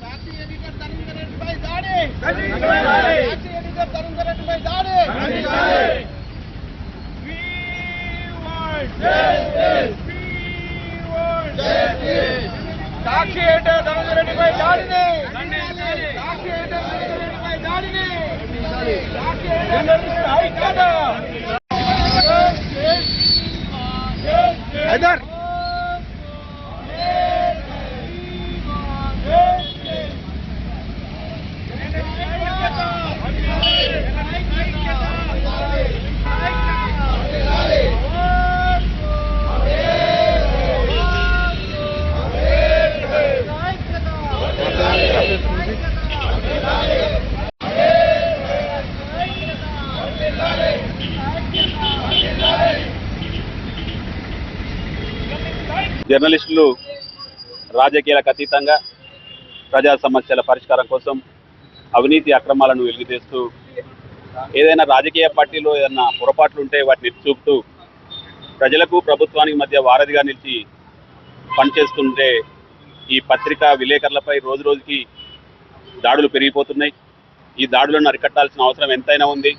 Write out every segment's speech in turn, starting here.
సాక్షి editor Tarun రెడ్డిపై దాడి ఖండించాలి. సాక్షి ఎడిటర్ తరుణ్ రెడ్డిపై దాడి We want Justice. We want Sakshi editor Tarun రెడ్డిపై దాడిని ఖండించాలి. సాక్షి ఎడిటర్ తరుణ్ రెడ్డిపై దాడిని సాక్షి జర్నలిస్ట్ ఐక్యత! జర్నలిస్టులు రాజకీయాలకు అతీతంగా ప్రజా సమస్యల పరిష్కారం కోసం అవినీతి అక్రమాలను వెలుగుతీస్తూ ఏదైనా రాజకీయ పార్టీలో ఏదైనా పొరపాట్లు ఉంటే వాటిని చూపుతూ ప్రజలకు ప్రభుత్వానికి మధ్య వారధిగా నిలిచి పనిచేస్తుంటే ఈ పత్రికా విలేకరులపై రోజు రోజుకి దాడులు పెరిగిపోతున్నాయి. ఈ దాడులను అరికట్టాల్సిన అవసరం ఎంతైనా ఉంది.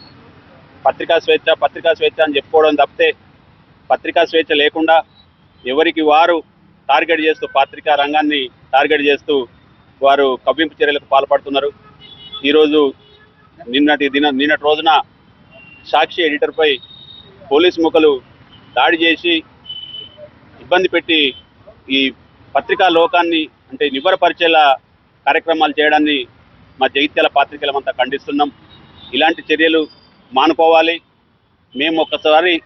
పత్రికా స్వేచ్ఛ పత్రికా స్వేచ్ఛ అని చెప్పుకోవడం తప్పితే పత్రికా స్వేచ్ఛ లేకుండా ఎవరికి వారు టార్గెట్ చేస్తూ పాత్రికా రంగాన్ని టార్గెట్ చేస్తూ వారు కవ్వింపు చర్యలకు పాల్పడుతున్నారు. ఈరోజు నిన్నటి దిన నిన్నటి రోజున సాక్షి ఎడిటర్పై పోలీస్ ముఖలు దాడి చేసి ఇబ్బంది పెట్టి ఈ పత్రికా లోకాన్ని అంటే నివ్వరపరిచేలా కార్యక్రమాలు చేయడాన్ని మా జగిత్యాల పాత్రికలమంతా ఖండిస్తున్నాం. ఇలాంటి చర్యలు మానుకోవాలి. మేము ఒక్కసారి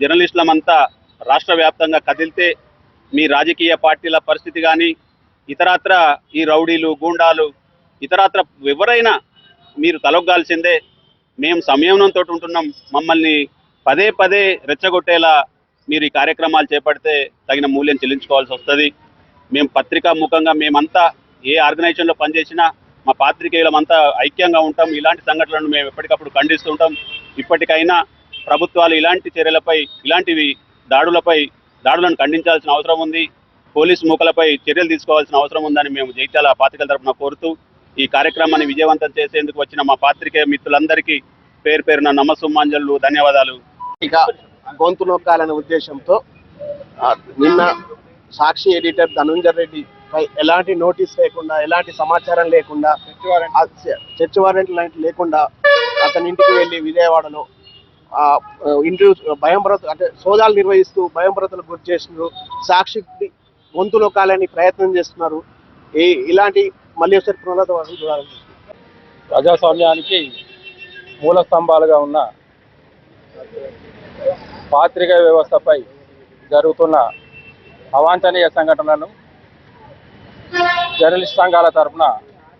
జర్నలిస్టులమంతా రాష్ట్ర వ్యాప్తంగా కదిలితే మీ రాజకీయ పార్టీల పరిస్థితి కానీ ఇతరత్ర ఈ రౌడీలు గూండాలు ఇతరత్ర ఎవరైనా మీరు తలొగ్గాల్సిందే. మేము సంయమనంతో ఉంటున్నాం. మమ్మల్ని పదే పదే రెచ్చగొట్టేలా మీరు ఈ కార్యక్రమాలు చేపడితే తగిన మూల్యం చెల్లించుకోవాల్సి వస్తుంది. మేము పత్రికా ముఖంగా మేమంతా ఏ ఆర్గనైజేషన్లో పనిచేసినా మా పాత్రికేయులమంతా ఐక్యంగా ఉంటాం. ఇలాంటి సంఘటనలను మేము ఎప్పటికప్పుడు ఖండిస్తుంటాం ఇప్పటికైనా ప్రభుత్వాలు ఇలాంటి చర్యలపై ఇలాంటివి దాడులపై దాడులను ఖండించాల్సిన అవసరం ఉంది. పోలీస్ మూకలపై చర్యలు తీసుకోవాల్సిన అవసరం ఉందని మేము జైత్యాల పాత్రికల తరపున కోరుతూ ఈ కార్యక్రమాన్ని విజయవంతం చేసేందుకు వచ్చిన మా పాత్రికేయ మిత్రులందరికీ పేరు పేరున నమస్సుమాంజలు ధన్యవాదాలు. ఇక గొంతు నొక్కాలనే ఉద్దేశంతో నిన్న సాక్షి ఎడిటర్ ధనుంజర్ రెడ్డి పై ఎలాంటి నోటీస్ లేకుండా ఎలాంటి సమాచారం లేకుండా చర్చ్ వారెంట్. లాంటి లేకుండా అతని ఇంటికి వెళ్ళి విజయవాడలో ఇంటర్వ్యూ భయంభ్రత అంటే సోదాలు నిర్వహిస్తూ భయంభ్రతలకు గురి చేస్తున్నారు సాక్షి గొంతులో కాలని ప్రయత్నం చేస్తున్నారు. ఈ ఇలాంటి మళ్ళీ ఒకసారి పునరావృతం చూడాలని ప్రజాస్వామ్యానికి మూల స్తంభాలుగా ఉన్న పాత్రికా వ్యవస్థపై జరుగుతున్న అవాంఛనీయ సంఘటనలను జర్నలిస్ట్ సంఘాల తరఫున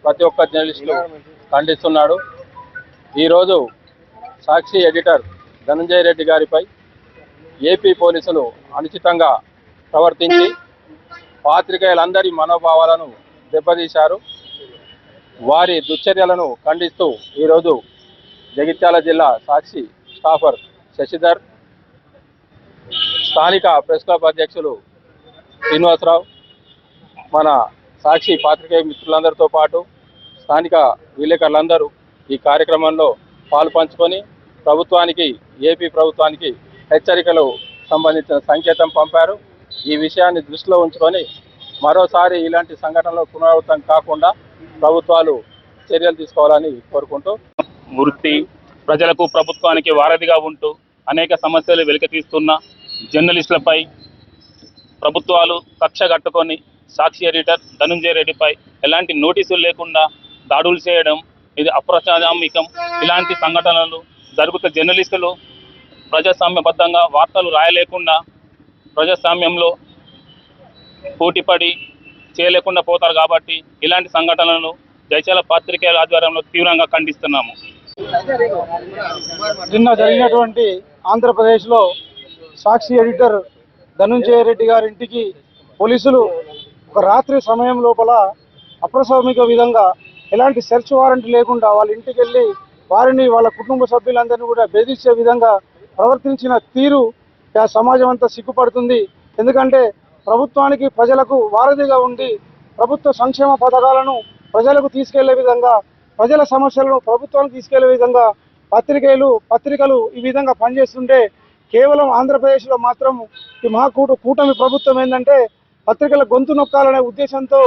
ప్రతి ఒక్క జర్నలిస్టు ఖండిస్తున్నాడు. ఈరోజు సాక్షి ఎడిటర్ ధనంజయ రెడ్డి గారిపై ఏపీ పోలీసులు అనుచితంగా ప్రవర్తించి పాత్రికేయులందరి మనోభావాలను దెబ్బతీశారు. వారి దుశ్చర్యలను ఖండిస్తూ ఈరోజు జగిత్యాల జిల్లా సాక్షి స్టాఫర్ శశిధర్ స్థానిక ప్రెస్ క్లబ్ అధ్యక్షులు శ్రీనివాసరావు మన సాక్షి పాత్రికేయ మిత్రులందరితో పాటు స్థానిక విలేకరులందరూ ఈ కార్యక్రమంలో పాలు పంచుకొని ప్రభుత్వానికి ఏపీ ప్రభుత్వానికి హెచ్చరికలు సంబంధించిన సంకేతం పంపారు. ఈ విషయాన్ని దృష్టిలో ఉంచుకొని మరోసారి ఇలాంటి సంఘటనలు పునరావృతం కాకుండా ప్రభుత్వాలు చర్యలు తీసుకోవాలని కోరుకుంటూ వృత్తి ప్రజలకు ప్రభుత్వానికి వారధిగా ఉంటూ అనేక సమస్యలు వెలికితీస్తున్న జర్నలిస్టులపై ప్రభుత్వాలు కక్ష కట్టుకొని సాక్షి ఎడిటర్ ధనుంజయ రెడ్డిపై ఎలాంటి నోటీసులు లేకుండా దాడులు చేయడం ఇది అప్రజామికం ఇలాంటి సంఘటనలు జరుగుతున్న జర్నలిస్టులు ప్రజాస్వామ్యబద్ధంగా వార్తలు రాయలేకుండా ప్రజాస్వామ్యంలో పోటీపడి చేయలేకుండా పోతారు కాబట్టి ఇలాంటి సంఘటనలను జైశాల పాత్రికేయుల ఆధ్వర్యంలో తీవ్రంగా ఖండిస్తున్నాము. నిన్న జరిగినటువంటి ఆంధ్రప్రదేశ్లో సాక్షి ఎడిటర్ ధనుంజయ రెడ్డి గారి ఇంటికి పోలీసులు ఒక రాత్రి సమయం లోపల అప్రస్వామిక విధంగా ఎలాంటి సెర్చ్ వారెంట్ లేకుండా వాళ్ళ ఇంటికి వెళ్ళి వారిని వాళ్ళ కుటుంబ సభ్యులందరినీ కూడా బెదిరించే విధంగా ప్రవర్తించిన తీరు సమాజం అంతా సిగ్గుపడుతుంది. ఎందుకంటే ప్రభుత్వానికి ప్రజలకు వారధిగా ఉండి ప్రభుత్వ సంక్షేమ పథకాలను ప్రజలకు తీసుకెళ్ళే విధంగా ప్రజల సమస్యలను ప్రభుత్వానికి తీసుకెళ్ళే విధంగా పత్రికలు పత్రికలు ఈ విధంగా పనిచేస్తుంటే కేవలం ఆంధ్రప్రదేశ్లో మాత్రం ఈ మహాకూట కూటమి ప్రభుత్వం ఏంటంటే పత్రికల గొంతు నొక్కాలనే ఉద్దేశంతో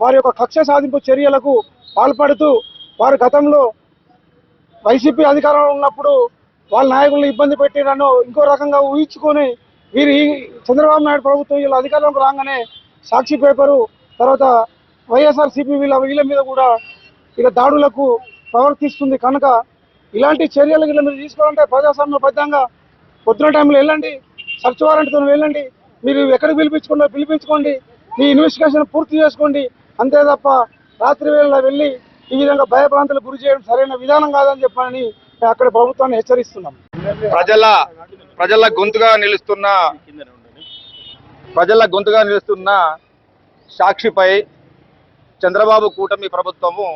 వారి యొక్క కక్ష సాధింపు చర్యలకు పాల్పడుతూ వారు గతంలో వైసీపీ అధికారంలో ఉన్నప్పుడు వాళ్ళ నాయకులను ఇబ్బంది పెట్టి నన్ను ఇంకో రకంగా ఊహించుకొని వీరు చంద్రబాబు నాయుడు ప్రభుత్వం వీళ్ళ అధికారంలోకి రాగానే సాక్షి పేపరు తర్వాత వైఎస్ఆర్ సిపి వీళ్ళ వీళ్ళ మీద కూడా ఇక దాడులకు ప్రవర్తిస్తుంది కనుక ఇలాంటి చర్యలు వీళ్ళ మీద తీసుకోవాలంటే ప్రజాస్వామ్యబద్ధంగా పొద్దున టైంలో వెళ్ళండి సర్చ్ వారెంట్తో వెళ్ళండి మీరు ఎక్కడికి పిలిపించుకున్నా పిలిపించుకోండి మీ ఇన్వెస్టిగేషన్ పూర్తి చేసుకోండి అంతే తప్ప రాత్రి వేళ వెళ్ళి ఈ విధంగా భయభ్రాంతులకు గురి చేయడం సరైన విధానం కాదని చెప్పని మేము అక్కడ ప్రభుత్వాన్ని హెచ్చరిస్తున్నాం. ప్రజల ప్రజల గొంతుగా నిలుస్తున్న ప్రజల గొంతుగా నిలుస్తున్న సాక్షిపై చంద్రబాబు కూటమి ప్రభుత్వము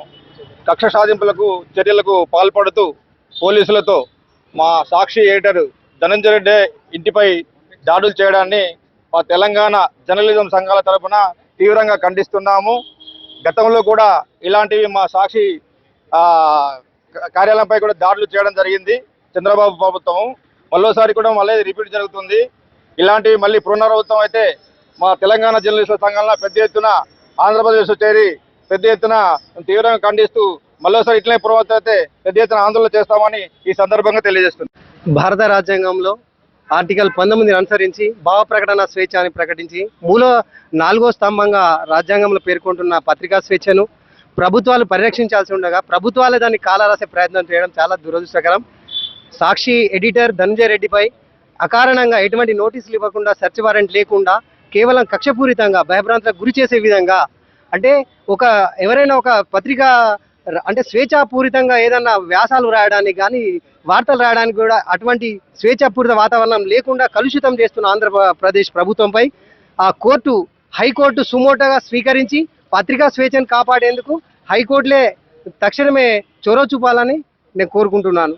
కక్ష సాధింపులకు చర్యలకు పాల్పడుతూ పోలీసులతో మా సాక్షి ఎడిటర్ ధనంజయ రెడ్డి ఇంటిపై దాడులు చేయడాన్ని మా తెలంగాణ జర్నలిజం సంఘాల తరపున తీవ్రంగా ఖండిస్తున్నాము. గతంలో కూడా ఇలాంటివి మా సాక్షి కార్యాలయంపై కూడా దాడులు చేయడం జరిగింది చంద్రబాబు ప్రభుత్వం మరోసారి కూడా మళ్ళీ రిపీట్ జరుగుతుంది. ఇలాంటివి మళ్ళీ పునరావృతం అయితే మా తెలంగాణ జర్నలిస్టుల సంఘాలను పెద్ద ఎత్తున ఆంధ్రప్రదేశ్ చేరి పెద్ద ఎత్తున తీవ్రంగా ఖండిస్తూ మరోసారి ఇట్లనే పునరావృతం అయితే పెద్ద ఎత్తున ఆందోళన చేస్తామని ఈ సందర్భంగా తెలియజేస్తుంది భారత రాజ్యాంగంలో ఆర్టికల్ పంతొమ్మిదిని అనుసరించి భావ ప్రకటన స్వేచ్ఛ అని ప్రకటించి మూల నాలుగో స్తంభంగా రాజ్యాంగంలో పేర్కొంటున్న పత్రికా స్వేచ్ఛను ప్రభుత్వాలు పరిరక్షించాల్సి ఉండగా ప్రభుత్వాలే దాన్ని కాలరాసే ప్రయత్నం చేయడం చాలా దురదృష్టకరం. సాక్షి ఎడిటర్ ధనంజయ రెడ్డిపై అకారణంగా ఎటువంటి నోటీసులు ఇవ్వకుండా సెర్చ్ వారెంట్ లేకుండా కేవలం కక్షపూరితంగా భయభ్రాంతులకు గురి చేసే విధంగా అంటే ఒక ఎవరైనా ఒక పత్రిక అంటే స్వేచ్ఛాపూరితంగా ఏదన్నా వ్యాసాలు రాయడానికి కానీ వార్తలు రాయడానికి కూడా అటువంటి స్వేచ్ఛాపూరిత వాతావరణం లేకుండా కలుషితం చేస్తున్న ఆంధ్రప్రదేశ్ ప్రభుత్వంపై ఆ కోర్టు హైకోర్టు సుమోటగా స్వీకరించి పత్రికా స్వేచ్ఛను కాపాడేందుకు హైకోర్టులే తక్షణమే చొరవ చూపాలని నేను కోరుకుంటున్నాను.